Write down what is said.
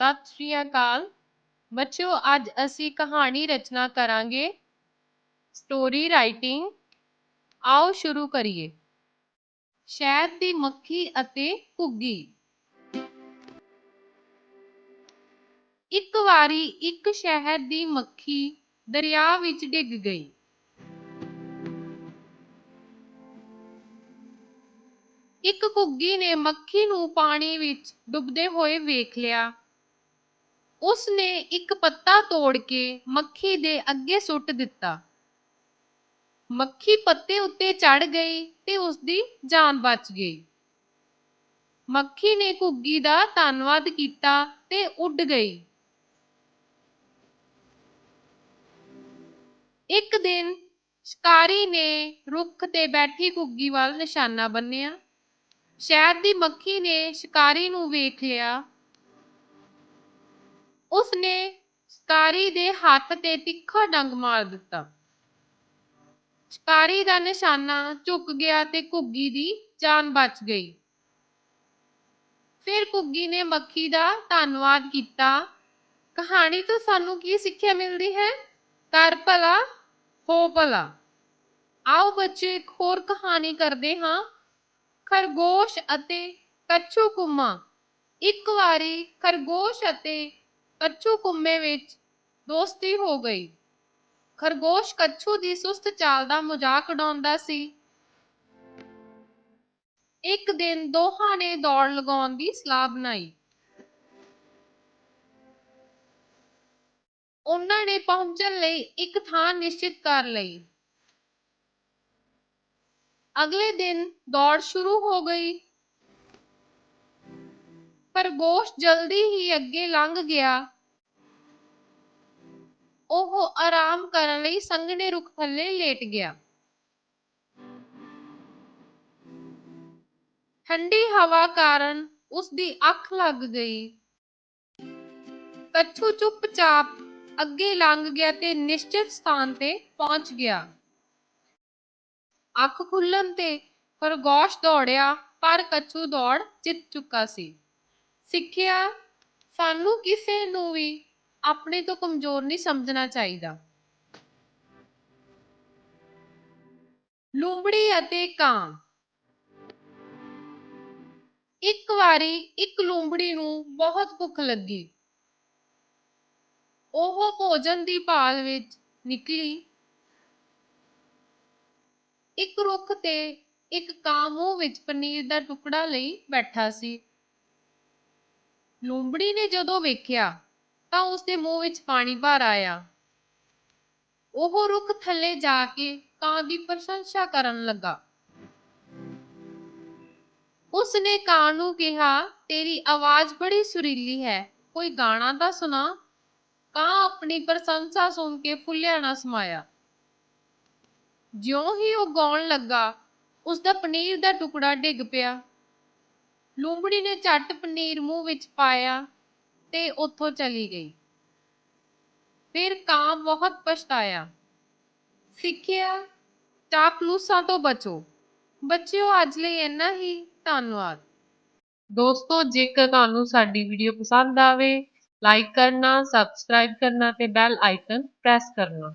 ਸਤਿ ਸ਼੍ਰੀ ਅਕਾਲ। ਬੱਚਿਓ, ਅੱਜ ਅਸੀਂ ਕਹਾਣੀ ਰਚਨਾ ਕਰਾਂਗੇ। ਸਟੋਰੀ ਰਾਈਟਿੰਗ ਆਓ ਸ਼ੁਰੂ ਕਰੀਏ। ਸ਼ਹਿਦ ਦੀ ਮੱਖੀ ਅਤੇ ਘੁੱਗੀ। ਇੱਕ ਵਾਰੀ ਇੱਕ ਸ਼ਹਿਦ ਦੀ ਮੱਖੀ ਦਰਿਆ ਵਿੱਚ ਡਿੱਗ ਗਈ। ਇੱਕ ਘੁੱਗੀ ਨੇ ਮੱਖੀ ਨੂੰ ਪਾਣੀ ਵਿੱਚ ਡੁੱਬਦੇ ਹੋਏ ਵੇਖ ਲਿਆ। ਉਸ ਨੇ ਇੱਕ ਪੱਤਾ ਤੋੜ ਕੇ ਮੱਖੀ ਦੇ ਅੱਗੇ ਸੁੱਟ ਦਿੱਤਾ। ਮੱਖੀ ਪੱਤੇ ਉੱਤੇ ਚੜ੍ਹ ਗਈ ਤੇ ਉਸਦੀ ਜਾਨ ਬਚ ਗਈ। ਮੱਖੀ ਨੇ ਘੁੱਗੀ ਦਾ ਧੰਨਵਾਦ ਕੀਤਾ ਤੇ ਉੱਡ ਗਈ। ਇੱਕ ਦਿਨ ਸ਼ਿਕਾਰੀ ਨੇ ਰੁੱਖ ਤੇ ਬੈਠੀ ਘੁੱਗੀ ਵੱਲ ਨਿਸ਼ਾਨਾ ਬੰਨਿਆ। ਸ਼ਹਿਦ ਦੀ ਮੱਖੀ ਨੇ ਸ਼ਿਕਾਰੀ ਨੂੰ ਵੇਖ ਲਿਆ ਉਸ ਨੇ ਸ਼ਿਕਾਰੀ ਦੇ ਹੱਥ ਤੇ ਤਿੱਖਾ ਡੰਗ ਮਾਰ ਦਿੱਤਾ। ਸ਼ਿਕਾਰੀ ਦਾ ਨਿਸ਼ਾਨਾ ਝੁਕ ਗਿਆ ਤੇ ਘੁੱਗੀ ਦੀ ਜਾਨ ਬਚ ਗਈ। ਫਿਰ ਘੁੱਗੀ ਨੇ ਮੱਖੀ ਦਾ ਧੰਨਵਾਦ ਕੀਤਾ। ਕਹਾਣੀ ਤੋਂ ਸਾਨੂੰ ਕੀ ਸਿੱਖਿਆ ਮਿਲਦੀ ਹੈ? ਕਰ ਭਲਾ, ਹੋ ਭਲਾ। ਆਓ ਬੱਚੇ, ਇੱਕ ਹੋਰ ਕਹਾਣੀ ਕਰਦੇ ਹਾਂ। ਖਰਗੋਸ਼ ਅਤੇ ਕੱਛੂ ਕੁੰਮਾ। ਇੱਕ ਵਾਰੀ ਖਰਗੋਸ਼ ਅਤੇ ਕੱਛੂ ਕੁੰਮੇ ਵਿੱਚ ਦੋਸਤੀ ਹੋ ਗਈ। ਖਰਗੋਸ਼ ਕੱਛੂ ਦੀ ਸੁਸਤ ਚਾਲ ਦਾ ਮਜ਼ਾਕ ਉਡਾਉਂਦਾ ਸੀ। ਇੱਕ ਦਿਨ ਦੋਹਾਂ ਨੇ ਦੌੜ ਲਗਾਉਣ ਦੀ ਸਲਾਹ ਬਣਾਈ। ਉਹਨਾਂ ਨੇ ਪਹੁੰਚਣ ਲਈ ਇੱਕ ਥਾਂ ਨਿਸ਼ਚਿਤ ਕਰ ਲਈ। ਅਗਲੇ ਦਿਨ ਦੌੜ ਸ਼ੁਰੂ ਹੋ ਗਈ। ਖਰਗੋਸ਼ ਜਲਦੀ ਹੀ ਅੱਗੇ ਲੰਘ ਗਿਆ। ਉਹ ਆਰਾਮ ਕਰਨ ਲਈ ਸੰਘਣੇ ਰੁੱਖ ਥੱਲੇ ਲੇਟ ਗਿਆ। ਠੰਡੀ ਹਵਾ ਕਾਰਨ ਉਸ ਦੀ ਅੱਖ ਲੱਗ ਗਈ। ਕੱਛੂ ਚੁੱਪਚਾਪ ਅੱਗੇ ਲੰਘ ਗਿਆ ਤੇ ਨਿਸ਼ਚਿਤ ਸਥਾਨ ਤੇ ਪਹੁੰਚ ਗਿਆ। ਅੱਖ ਖੁੱਲਣ ਤੇ ਖਰਗੋਸ਼ ਦੌੜਿਆ, ਪਰ ਕੱਛੂ ਦੌੜ ਜਿੱਤ ਚੁੱਕਾ ਸੀ। ਸਿੱਖਿਆ ਸਾਨੂੰ ਕਿਸੇ ਨੂੰ ਵੀ ਆਪਣੇ ਤੋਂ ਕਮਜ਼ੋਰ ਨਹੀਂ ਸਮਝਣਾ ਚਾਹੀਦਾ। ਲੂੰਬੜੀ ਅਤੇ ਕਾਂ ਇੱਕ ਵਾਰੀ ਇੱਕ ਲੂੰਬੜੀ ਨੂੰ ਬਹੁਤ ਭੁੱਖ ਲੱਗੀ। ਉਹ ਭੋਜਨ ਦੀ ਭਾਲ ਵਿੱਚ ਨਿਕਲੀ। ਇੱਕ ਰੁੱਖ ਤੇ ਇੱਕ ਕਾਂ ਮੂੰਹ ਵਿੱਚ ਪਨੀਰ ਦਾ ਟੁਕੜਾ ਲਈ ਬੈਠਾ ਸੀ। ਲੂੰਬੜੀ ਨੇ ਜਦੋਂ ਵੇਖਿਆ ਤਾਂ ਉਸਦੇ ਮੂੰਹ ਵਿੱਚ ਪਾਣੀ ਭਰ ਆਇਆ। ਉਹ ਰੁੱਖ ਥੱਲੇ ਜਾ ਕੇ ਕਾਂ ਦੀ ਪ੍ਰਸ਼ੰਸਾ ਕਰਨ ਲੱਗਾ। ਉਸਨੇ ਕਾਂ ਨੂੰ ਕਿਹਾ, ਤੇਰੀ ਆਵਾਜ਼ ਬੜੀ ਸੁਰੀਲੀ ਹੈ, ਕੋਈ ਗਾਣਾ ਤਾਂ ਸੁਣਾ? ਕਾਂ ਆਪਣੀ ਪ੍ਰਸ਼ੰਸਾ ਸੁਣ ਕੇ ਫੁੱਲਿਆ ਨਾ ਸਮਾਇਆ। ਜਿਉਂ ਹੀ ਉਹ ਗਾਉਣ ਲੱਗਾ, ਉਸਦਾ ਪਨੀਰ ਦਾ ਟੁਕੜਾ ਡਿੱਗ ਪਿਆ। ਲੂੰਬੜੀ ਨੇ ਝੱਟ ਪਨੀਰ ਮੂੰਹ ਵਿੱਚ ਪਾਇਆ। ਤੇ ਉੱਥੋਂ ਚਲੀ ਗਈ। ਫਿਰ ਕਾਂ ਬਹੁਤ ਪਛਤਾਇਆ। ਸਿੱਖਿਆ ਚਾਪਲੂਸਾਂ ਤੋਂ ਬਚੋ। ਬੱਚਿਓ, ਅੱਜ ਲਈ ਇੰਨਾ ਹੀ। ਧੰਨਵਾਦ। ਦੋਸਤੋ, ਜੇਕਰ ਤੁਹਾਨੂੰ ਸਾਡੀ ਵੀਡੀਓ ਪਸੰਦ ਆਵੇ, ਲਾਈਕ ਕਰਨਾ, ਸਬਸਕ੍ਰਾਈਬ ਕਰਨਾ ਤੇ ਬੈਲ ਆਈਕਨ ਪ੍ਰੈਸ ਕਰਨਾ।